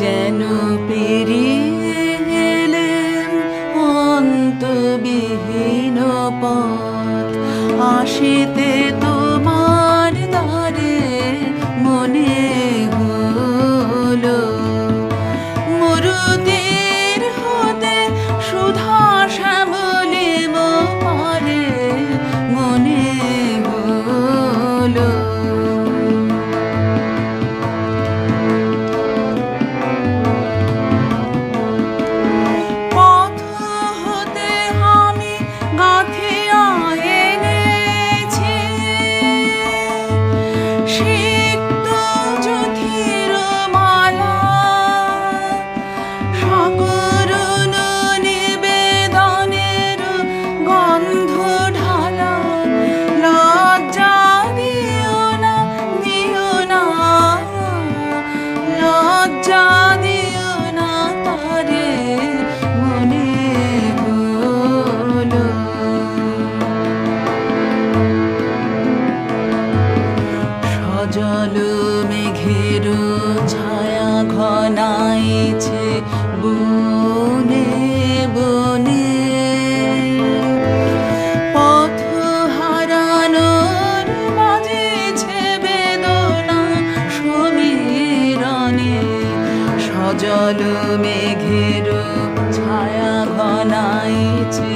যেন পেরিয়ে এলেন অন্তবিহীন পথ। আসিতে তো 是 জলু মেঘের ছায়া ঘনাইছে বনে বনে। পথ হারানোর মাঝেছে বেদনা সমীরণে সজল মেঘের ছায়া ঘনাইছে